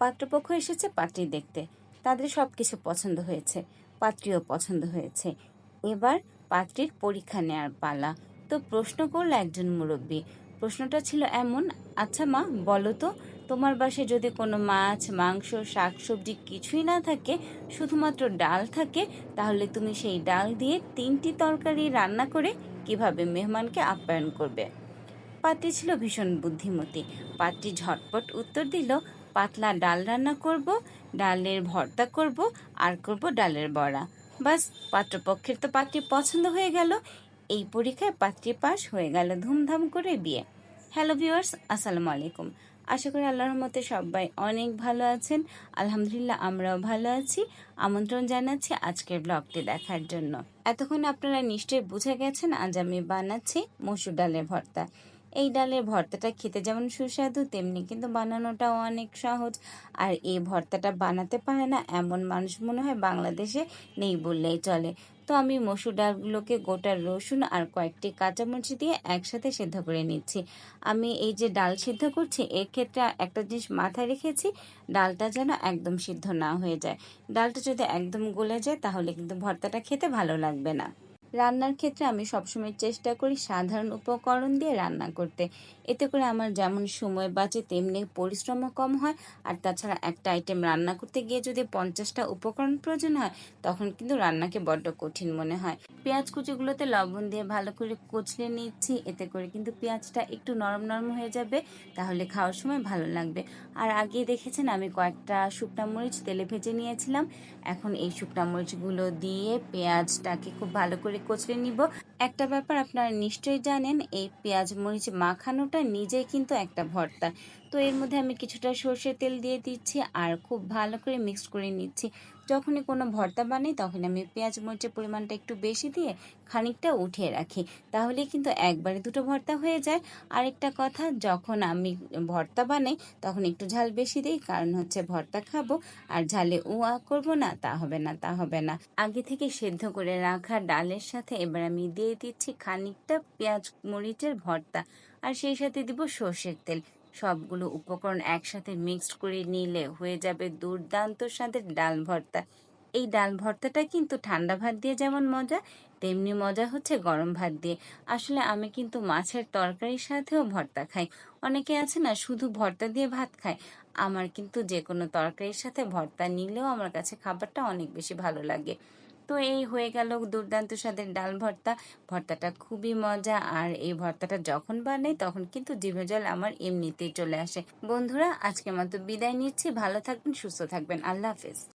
পাত্রপক্ষ এসেছে পাত্রী দেখতে। তাদের সব কিছু পছন্দ হয়েছে, পাত্রীও পছন্দ হয়েছে। এবার পাত্রীর পরীক্ষা নেওয়ার পালা। তো প্রশ্ন করল একজন মুরব্বী, প্রশ্নটা ছিল এমন আচ্ছা মা, বলো তো, তোমার বাসায় যদি কোনো মাছ, মাংস, শাকসবজি কিছুই না থাকে, শুধুমাত্র ডাল থাকে, তাহলে তুমি সেই ডাল দিয়ে তিনটি তরকারি রান্না করে কীভাবে মেহমানকে আপ্যায়ন করবে? পাত্রী ছিল ভীষণ বুদ্ধিমতী। পাত্রী ঝটপট উত্তর দিল পাতলা ডাল রান্না করব, ডালের ভর্তা করব, আর করব ডালের বড়া। বাস, পাত্রপক্ষের তো পাত্রী পছন্দ হয়ে গেল। এই পরীক্ষায় পাত্রী পাস হয়ে গেল ধুমধাম করে বিয়ে। হ্যালো ভিউয়ার্স, আসসালামু আলাইকুম। আশা করি আল্লাহর রহমতে সবাই অনেক ভালো আছেন। আলহামদুলিল্লাহ আমরাও ভালো আছি। আমন্ত্রণ জানাচ্ছি আজকের ব্লগটি দেখার জন্য। এতক্ষণ আপনারা নিশ্চয়ই বুঝে গেছেন, আজ আমি বানাচ্ছি মসুর ডালের ভর্তা। এই ডালের ভর্তাটা খেতে যেমন সুস্বাদু, তেমনি কিন্তু বানানোটাও অনেক সহজ। আর এই ভর্তাটা বানাতে পারে না এমন মানুষ মনে হয় বাংলাদেশে নেই বললেই চলে। তো আমি মসুর ডালগুলোকে গোটা রসুন আর কয়েকটি কাঁচামরিচ দিয়ে একসাথে সেদ্ধ করে নিচ্ছি। আমি এই যে ডাল সিদ্ধ করছি এক্ষেত্রে একটা জিনিস মাথায় রেখেছি, ডালটা যেন একদম সিদ্ধ না হয়ে যায়। ডালটা যদি একদম গলে যায়, তাহলে কিন্তু ভর্তাটা খেতে ভালো লাগবে না। রান্নার ক্ষেত্রে আমি সবসময় চেষ্টা করি সাধারণ উপকরণ দিয়ে রান্না করতে। এতে করে আমার যেমন সময় বাঁচে, তেমনি পরিশ্রমও কম হয়। আর তাছাড়া একটা আইটেম রান্না করতে গিয়ে যদি পঞ্চাশটা উপকরণ প্রয়োজন হয়, তখন কিন্তু রান্নাকে বড্ড কঠিন মনে হয়। পেঁয়াজ কুচিগুলোতে লবণ দিয়ে ভালো করে কুচলে নিচ্ছি, এতে করে কিন্তু পেঁয়াজটা একটু নরম নরম হয়ে যাবে, তাহলে খাওয়ার সময় ভালো লাগবে। আর আগে দেখেছেন আমি কয়েকটা শুকনা মরিচ তেলে ভেজে নিয়েছিলাম। এখন এই শুকনা মরিচগুলো দিয়ে পেঁয়াজটাকে খুব ভালো করে কচলে নিব। একটা ব্যাপার আপনারা নিশ্চয়ই জানেন, এই পেঁয়াজ মরিচ মাখানোটা নিজেই কিন্তু একটা ভর্তা। তো এর মধ্যে আমি কিছুটা সর্ষের তেল দিয়ে দিচ্ছি আর খুব ভালো করে মিক্স করে নিচ্ছি। যখনই কোনো ভর্তা বানাই, তখন আমি পেঁয়াজ মরিচের পরিমাণটা একটু বেশি দিয়ে খানিকটা উঠিয়ে রাখি। তাহলে কিন্তু একবারে দুটো ভর্তা হয়ে যায়। আরেকটা কথা, যখন আমি ভর্তা বানাই, তখন একটু ঝাল বেশি দিই, কারণ হচ্ছে ভর্তা খাব, আর ঝালে উ আ করব না, তা হবে না, তা হবে না। আগে থেকে সেদ্ধ করে রাখা ডালের সাথে এবার আমি দিয়ে দিচ্ছি খানিকটা পেঁয়াজ মরিচের ভর্তা, আর সেই সাথে দিব সর্ষের তেল। সবগুলো উপকরণ একসাথে মিক্সড করে নিলে হয়ে যাবে দুর্দান্ত স্বাদের ডাল ভর্তা। এই ডাল ভর্তাটা কিন্তু ঠান্ডা ভাত দিয়ে যেমন মজা, তেমনি মজা হচ্ছে গরম ভাত দিয়ে। আসলে আমি কিন্তু মাছের তরকারির সাথেও ভর্তা খাই। অনেকে আছে না, শুধু ভর্তা দিয়ে ভাত খায়। আমার কিন্তু যে কোনো তরকারির সাথে ভর্তা নিলেও আমার কাছে খাবারটা অনেক বেশি ভালো লাগে। তো এই হয়ে গেল দুর্দান্ত স্বাদের ডাল ভর্তা। ভর্তাটা খুবই মজা আর এই ভর্তাটা যখন বানাই তখন কিন্তু জিভে জল আমার এমনিতেই চলে আসে। বন্ধুরা আজকে মতো বিদায় নিচ্ছি। ভালো থাকবেন, সুস্থ থাকবেন। আল্লাহ হাফেজ।